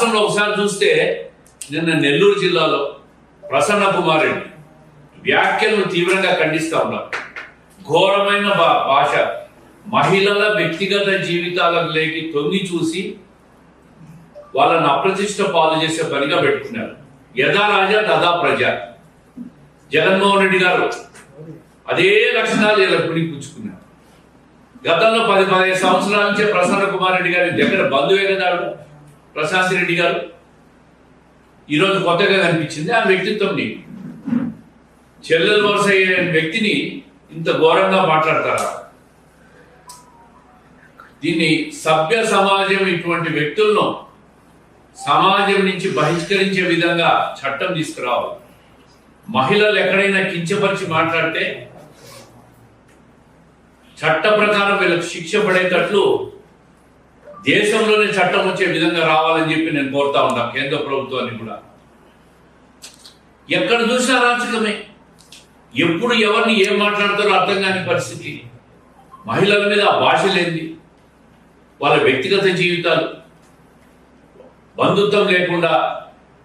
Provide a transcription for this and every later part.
రాష్ట్రంలో ఒకసారి చూస్తే నిన్న నెల్లూరు జిల్లాలో ప్రసన్న కుమార్ రెడ్డి వ్యాఖ్యలను తీవ్రంగా ఖండిస్తా ఉన్నారు. ఘోరమైన భా- భాష. మహిళల వ్యక్తిగత జీవితాలకు లేకి తొంగి చూసి వాళ్ళని అప్రతిష్ట పాలు చేసే పనిగా పెట్టుకున్నారు. యథా రాజా తదా ప్రజ. జగన్మోహన్ రెడ్డి గారు అదే లక్షణాలు ఇలా పుణిపుచ్చుకున్నారు గతంలో పది పదిహేను సంవత్సరాల నుంచే ప్రసన్న కుమార్ రెడ్డి గారి దగ్గర బంధువే కదా ప్రశాంత్ రెడ్డి గారు. ఈరోజు కొత్తగా కనిపించింది ఆ వ్యక్తిత్వం నీకు. చెల్లెలు వరుస వ్యక్తిని ఇంత ఘోరంగా మాట్లాడతారా? దీన్ని సభ్య సమాజం ఇటువంటి వ్యక్తులను సమాజం నుంచి బహిష్కరించే విధంగా చట్టం తీసుకురావాలి. మహిళలు ఎక్కడైనా కించపరిచి మాట్లాడితే చట్ట ప్రకారం వీళ్ళకు శిక్ష పడేటట్లు దేశంలోనే చట్టం వచ్చే విధంగా రావాలని చెప్పి నేను కోరుతా ఉన్నా కేంద్ర ప్రభుత్వాన్ని కూడా. ఎక్కడ చూసినా అరాచకమే ఎప్పుడు ఎవరిని ఏం మాట్లాడతారో అర్థం కాని పరిస్థితి. మహిళల మీద ఆ భాష లేనిది. వాళ్ళ వ్యక్తిగత జీవితాలు. బంధుత్వం లేకుండా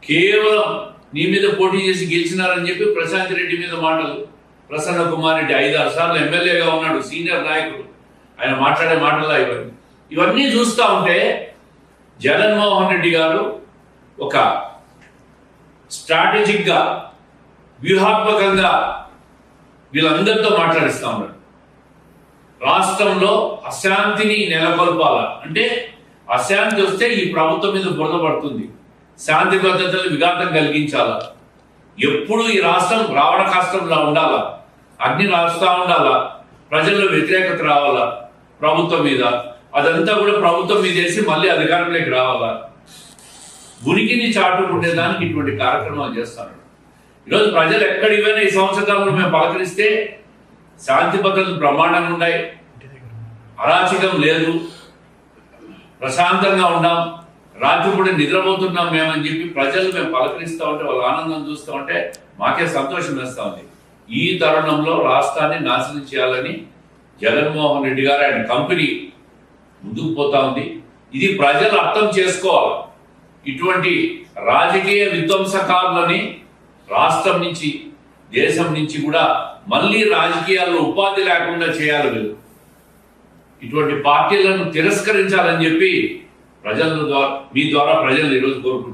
కేవలం నీ మీద పోటీ చేసి గెలిచినారని చెప్పి ప్రశాంత్ రెడ్డి మీద మాటలు. ప్రసన్న కుమార్ రెడ్డి ఐదారు సార్లు ఎమ్మెల్యేగా ఉన్నాడు సీనియర్ నాయకుడు. ఆయన మాట్లాడే మాటలా ఇవన్నీ ఇవన్నీ చూస్తూ ఉంటే జగన్మోహన్ రెడ్డి గారు ఒక స్ట్రాటజిక్గా వ్యూహాత్మకంగా వీళ్ళందరితో మాట్లాడిస్తా ఉన్నాడు. రాష్ట్రంలో అశాంతిని నెలకొల్పాల. అంటే అశాంతి వస్తే ఈ ప్రభుత్వం మీద బురద పడుతుంది. శాంతి భద్రతలు విఘాతం కలిగించాలా. ఎప్పుడు ఈ రాష్ట్రం రావణ కష్టంలా ఉండాలా. అగ్ని రాస్తా ఉండాలా. ప్రజల్లో వ్యతిరేకత రావాలా. ప్రభుత్వం మీద అదంతా కూడా ప్రభుత్వం మీద వేసి మళ్ళీ అధికారంలోకి రావాలా? ఉనికిని చాటుకుండేదానికి ఇటువంటి కార్యక్రమాలు చేస్తారు. ఈరోజు ప్రజలు ఎక్కడివైనా ఈ సంవత్సరాలను మేము పలకరిస్తే శాంతి భద్రతలు బ్రహ్మాండంగా ఉన్నాయి. అరాచకం లేదు. ప్రశాంతంగా ఉన్నాం. రాత్రిపూట నిద్రపోతున్నాం మేమని చెప్పి ప్రజలు మేము పలకరిస్తూ ఉంటే వాళ్ళ ఆనందం చూస్తూ ఉంటే మాకే సంతోషం వేస్తూ ఉంది. ఈ తరుణంలో రాష్ట్రాన్ని నాశనం చేయాలని జగన్మోహన్ రెడ్డి గారు ఆయన కంపెనీ ముందుకు పోతా ఉంది. ఇది ప్రజలు అర్థం చేసుకోవాలి. ఇటువంటి రాజకీయ విధ్వంసకారులని రాష్ట్రం నుంచి దేశం నుంచి కూడా మళ్ళీ రాజకీయాల్లో ఉపాధి లేకుండా చేయాలి వీళ్ళు. ఇటువంటి పార్టీలను తిరస్కరించాలని చెప్పి ప్రజల ద్వారా మీ ద్వారా ప్రజలు ఈరోజు కోరుకుంటున్నారు